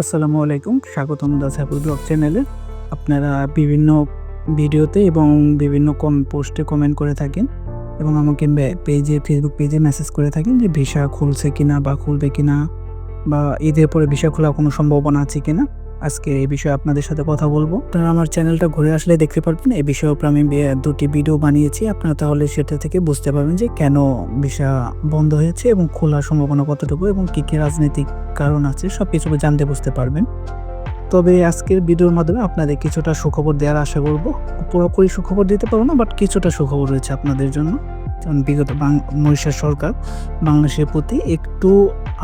আসসালামু আলাইকুম, স্বাগতম দাসাপুর ব্লগ চ্যানেলে। আপনারা বিভিন্ন ভিডিওতে এবং বিভিন্ন কম, পোস্টে কমেন্ট করে থাকেন এবং আমাকে পেজে ফেসবুক পেজে মেসেজ করে থাকেন যে ভিসা খুলছে কিনা বা খুলবে কিনা বা ঈদের পরে ভিসা খোলা কোনো সম্ভাবনা আছে কিনা। আজকে এই বিষয়ে আপনাদের সাথে কথা বলব। আপনারা আমার চ্যানেলটা ঘুরে আসলে দেখতে পারবেন। এই বিষয়ের উপর আমি দুটি ভিডিও বানিয়েছি। আপনারা তাহলে সেটা থেকে বুঝতে পারবেন যে কেন ভিসা বন্ধ হয়েছে এবং খোলার সম্ভাবনা কতটুকু এবং কী কী রাজনৈতিক কারণ আছে সব কিছু জানতে বুঝতে পারবেন। তবে আজকের ভিডিওর মাধ্যমে আপনাদের কিছুটা সুখবর দেওয়ার আশা করব। পুরোপুরি সুখবর দিতে পারব না, বাট কিছুটা সুখবর রয়েছে আপনাদের জন্য। কারণ বিগত মরিশাস সরকার বাংলাদেশের প্রতি একটু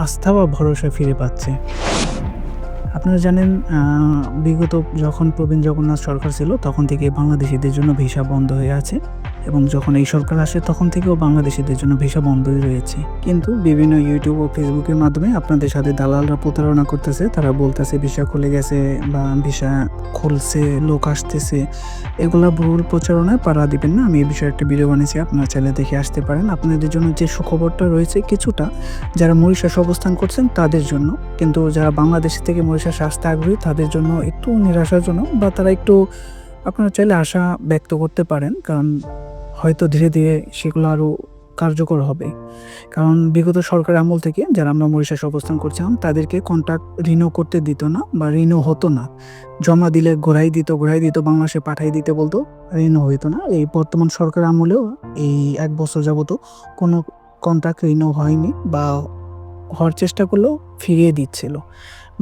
আস্থা বা ভরসা ফিরে পাচ্ছে। আপনারা জানেন বিগত যখন প্রবীণ জগন্নাথ সরকার ছিল, তখন থেকে বাংলাদেশিদের জন্য ভিসা বন্ধ হয়ে আছে। এবং যখন এই সরকার আসে, তখন থেকেও বাংলাদেশিদের জন্য ভিসা বন্ধই রয়েছে। কিন্তু বিভিন্ন ইউটিউব ও ফেসবুকের মাধ্যমে আপনাদের সাথে দালালরা প্রতারণা করতেছে, তারা বলতেছে ভিসা খুলে গেছে বা ভিসা খুলছে, লোক আসতেছে। এগুলা ভুল প্রচারণায় পাড়া দিবেন না। আমি এই বিষয়ে একটা ভিডিও বানিয়েছি, আপনারা চাইলে দেখে আসতে পারেন। আপনাদের জন্য যে সুখবরটা রয়েছে কিছুটা, যারা মরিশাস অবস্থান করছেন তাদের জন্য। কিন্তু যারা বাংলাদেশ থেকে মরিশাস আসতে আগ্রহী, তাদের জন্য একটু নিরাশাজনক বা তারা একটু আপনারা চাইলে আশা ব্যক্ত করতে পারেন। কারণ হয়তো ধীরে ধীরে সেগুলো আরও কার্যকর হবে। কারণ বিগত সরকার আমল থেকে যারা আমরা মরিশাস অবস্থান করছিলাম, তাদেরকে কন্ট্রাক্ট রিনিউ করতে দিত না বা রিনিউ হতো না। জমা দিলে ঘোরাই দিত ঘোরাই দিত, বাংলাদেশে পাঠাই দিতে বলতো রিনিউ হইতো না। এই বর্তমান সরকার আমলেও এই এক বছর যাবত কোনো কন্ট্রাক্ট রিনিউ হয়নি বা হওয়ার চেষ্টা করলেও ফিরিয়ে দিচ্ছিল।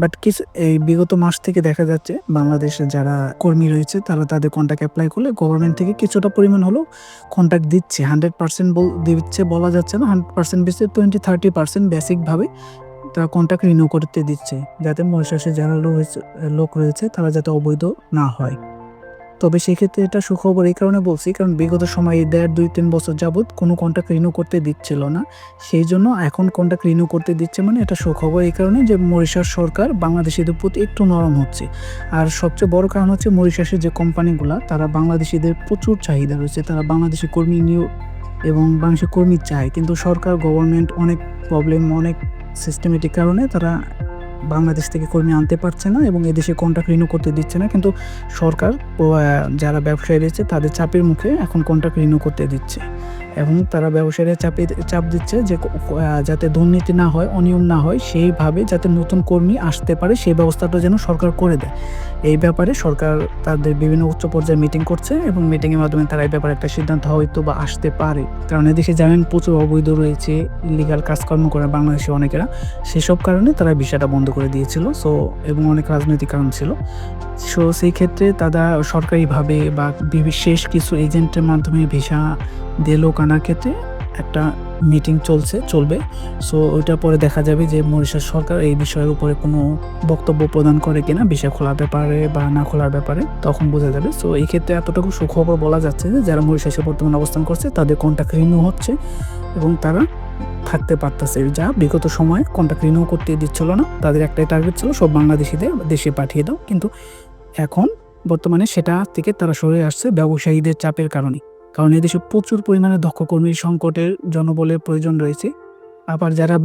বাট কিছু, এই বিগত মাস থেকে দেখা যাচ্ছে বাংলাদেশে যারা কর্মী রয়েছে, তারা তাদের কন্ট্যাক্ট অ্যাপ্লাই করলে গভর্নমেন্ট থেকে কিছুটা পরিমাণ হলেও কন্ট্যাক্ট দিচ্ছে। হান্ড্রেড পার্সেন্ট দিচ্ছে বলা যাচ্ছে না হান্ড্রেড পার্সেন্ট বেসে টোয়েন্টি থার্টি পার্সেন্ট বেসিকভাবে তারা কন্ট্যাক্ট রিনিউ করতে দিচ্ছে। যাতে মহিষাসে যারা লোক লোক রয়েছে, তারা যাতে অবৈধ না হয়। তবে সেক্ষেত্রে এটা সুখবর এই কারণে বলছি, কারণ বিগত সময়ে দেড়, দুই, তিন বছর যাবৎ কোনো কন্ট্যাক্ট রিনিউ করতে দিচ্ছিল না। সেই জন্য এখন কন্ট্যাক্ট রিনিউ করতে দিচ্ছে মানে এটা সুখবর এই কারণে যে মরিশাস সরকার বাংলাদেশিদের প্রতি একটু নরম হচ্ছে। আর সবচেয়ে বড় কারণ হচ্ছে মরিশাসের যে কোম্পানিগুলো, তারা বাংলাদেশিদের প্রচুর চাহিদা রয়েছে। তারা বাংলাদেশি কর্মী নিয়োগ এবং বাংলাদেশি কর্মী চায়, কিন্তু সরকার গভর্নমেন্ট অনেক প্রবলেম অনেক সিস্টেমেটিক কারণে তারা বাংলাদেশ থেকে কর্মী আনতে পারছে না এবং এদেশে কন্ট্রাক্ট রিনিউ করতে দিচ্ছে না। কিন্তু সরকার যারা ব্যবসায়ী রয়েছে, তাদের চাপের মুখে এখন কন্ট্রাক্ট রিনিউ করতে দিচ্ছে। এবং তারা ব্যবসায়ীরা চাপে চাপ দিচ্ছে যে যাতে দুর্নীতি না হয়, অনিয়ম না হয়, সেইভাবে যাতে নতুন কর্মী আসতে পারে, সেই ব্যবস্থাটা যেন সরকার করে দেয়। এই ব্যাপারে সরকার তাদের বিভিন্ন উচ্চ পর্যায়ে মিটিং করছে এবং মিটিংয়ের মাধ্যমে তারা এই ব্যাপারে একটা সিদ্ধান্ত হয়তো বা আসতে পারে। কারণ এদেশে জানেন, প্রচুর অবৈধ রয়েছে ইলিগাল কাজকর্ম করে বাংলাদেশে অনেকেরা। সেসব কারণে তারা ভিসাটা বন্ধ করে দিয়েছিল সো এবং অনেক রাজনৈতিক কারণ ছিল। সো, সেই ক্ষেত্রে তারা সরকারিভাবে বা বিশেষ কিছু এজেন্টের মাধ্যমে ভিসা দিয়ে লোক আনার ক্ষেত্রে একটা মিটিং চলছে, চলবে। সো ওইটার পরে দেখা যাবে যে মরিশাস সরকার এই বিষয়ের উপরে কোনো বক্তব্য প্রদান করে কিনা, বিষয় খোলার ব্যাপারে বা না খোলার ব্যাপারে, তখন বোঝা যাবে। সো এই ক্ষেত্রে এতটুকু সুখবর বলা যাচ্ছে যে, যারা মরিশাসে বর্তমানে অবস্থান করছে, তাদের কন্ট্যাক্ট রিনিউ হচ্ছে এবং তারা থাকতে পারতেছে। যা বিগত সময়ে কন্ট্যাক্ট রিনিউ করতে দিচ্ছিল না, তাদের একটাই টার্গেট ছিল, সব বাংলাদেশিদের দেশে পাঠিয়ে দাও। কিন্তু এখন বর্তমানে সেটা থেকে তারা সরে আসছে ব্যবসায়ীদের চাপের কারণে। কারণ এদেশে প্রচুর পরিমাণে দক্ষ কর্মীর সংকটের জনবলের প্রয়োজন রয়েছে। আবার যারা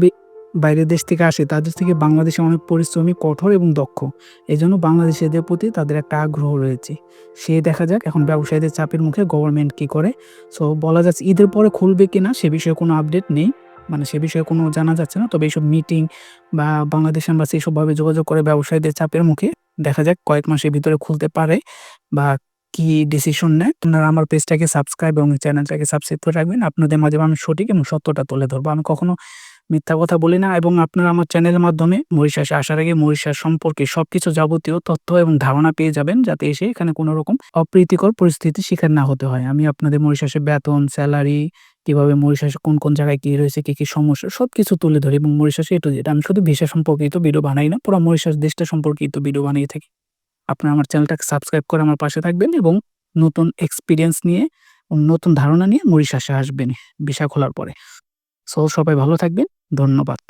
বাইরের দেশ থেকে আসে, তাদের থেকে বাংলাদেশে অনেক পরিশ্রমী, কঠোর এবং দক্ষ। এই জন্য বাংলাদেশিদের প্রতি তাদের একটা আগ্রহ রয়েছে। সে দেখা যাক এখন ব্যবসায়ীদের চাপের মুখে গভর্নমেন্ট কি করে। সো বলা যাচ্ছে ঈদের পরে খুলবে কিনা সে বিষয়ে কোনো আপডেট নেই। মানে সে বিষয়ে কোনো জানা যাচ্ছে না। তবে এইসব মিটিং বা বাংলাদেশ এম্বাসি এইসবভাবে যোগাযোগ করে ব্যবসায়ীদের চাপের মুখে দেখা যাক কয়েক মাসের ভিতরে খুলতে পারে বা কি ডিসিশন নেয়, আপনারা আমার পেজটাকে সাবস্ক্রাইব এবং চ্যানেলটাকে সাবস্ক্রাইব করে রাখবেন। আপনাদের মাঝে আমি সঠিক এবং সত্যটা তুলে ধরবো। আমি কখনো মিথ্যা কথা বলি না এবং আপনারা আমার চ্যানেলের মাধ্যমে মরিশাসে আসার আগে মরিশাস সম্পর্কে সবকিছু যাবতীয় তথ্য এবং ধারণা পেয়ে যাবেন যাতে এসে এখানে কোনো রকম অপ্রীতিকর পরিস্থিতির শিকার না হতে হয়। আমি আপনাদের মরিশাসে বেতন স্যালারি কীভাবে মরিশাসে কোন কোন জায়গায় কি রয়েছে, কি কি সমস্যা, সবকিছু তুলে ধরি এবং মরিশাসে এটু যেটা আমি শুধু ভিসা সম্পর্কিত ভিডিও বানাই না, পুরো মরিশাস দেশটা সম্পর্কিত ভিডিও বানিয়ে থাকি। আপনারা আমার চ্যানেলটাকে সাবস্ক্রাইব করে আমার পাশে থাকবেন এবং নতুন এক্সপিরিয়েন্স নিয়ে নতুন ধারণা নিয়ে মরিশাসে আসবেন বিশা খোলার পরে। সো সবাই ভালো থাকবেন। ধন্যবাদ।